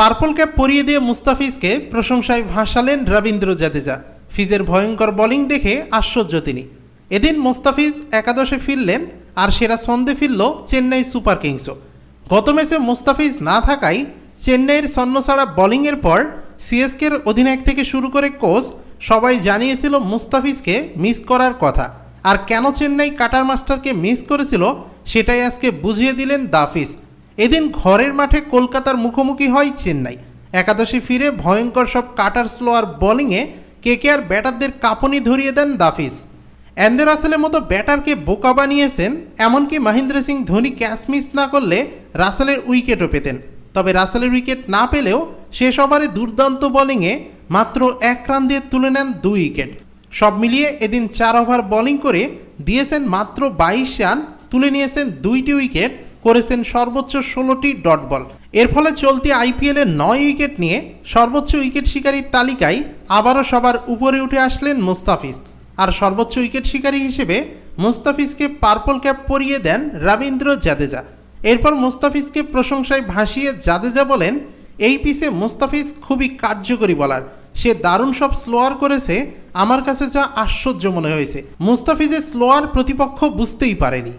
Purple cap পরিয়ে দিয়ে মুস্তাফিজকে প্রশংসায় ভাসালেন রবীন্দ্র জাদেজা। ফিজের ভয়ঙ্কর বোলিং দেখে আশ্চর্য তিনি। এদিন মুস্তাফিজ একাদশে ফিরলেন, আর সেরা ছন্দে ফিরল চেন্নাই সুপার কিংসও। গত ম্যাচে মুস্তাফিজ না থাকায় চেন্নাইয়ের ছন্নছাড়া বোলিংয়ের পর সিএসকের অধিনায়ক থেকে শুরু করে কোচ সবাই জানিয়েছিল মুস্তাফিজকে মিস করার কথা। আর কেন চেন্নাই কাটার মাস্টারকে মিস করেছিল, সেটাই আজকে বুঝিয়ে দিলেন দাফিজ এদিন ঘরের মাঠে কলকাতার মুখোমুখি হয় চেন্নাই। একাদশী ফিরে ভয়ঙ্কর সব কাটার স্লোয়ার বোলিংয়ে কেকেআর ব্যাটারদের কাঁপুনি ধরিয়ে দেন দাফিস। অ্যান্ডে রাসেলের মতো ব্যাটারকে বোকা বানিয়েছেন, এমনকি মহেন্দ্র সিং ধোনি ক্যাচ মিস না করলে রাসেলের উইকেটও পেতেন। তবে রাসেলের উইকেট না পেলেও শেষ ওভারে দুর্দান্ত বোলিংয়ে মাত্র এক রান দিয়ে তুলে নেন দুই উইকেট। সব মিলিয়ে এদিন চার ওভার বোলিং করে দিয়েছেন মাত্র বাইশ রান, তুলে নিয়েছেন দুইটি উইকেট করেছেন সর্বোচ্চ ষোলোটি ডট বল। এর ফলে চলতি আইপিএলে নয় উইকেট নিয়ে সর্বোচ্চ উইকেট শিকারীর তালিকায় আবারও সবার উপরে উঠে আসলেন মুস্তাফিজ। আর সর্বোচ্চ উইকেট শিকারী হিসেবে মুস্তাফিজকে পার্পল ক্যাপ পরিয়ে দেন রবীন্দ্র জাদেজা। এরপর মুস্তাফিজকে প্রশংসায় ভাসিয়ে জাদেজা বলেন, এই পিসে মুস্তাফিজ খুবই কার্যকরী বলার। সে দারুণ সব স্লোয়ার করেছে, আমার কাছে যা আশ্চর্য মনে হয়েছে। মুস্তাফিজের স্লোয়ার প্রতিপক্ষ বুঝতেই পারেনি।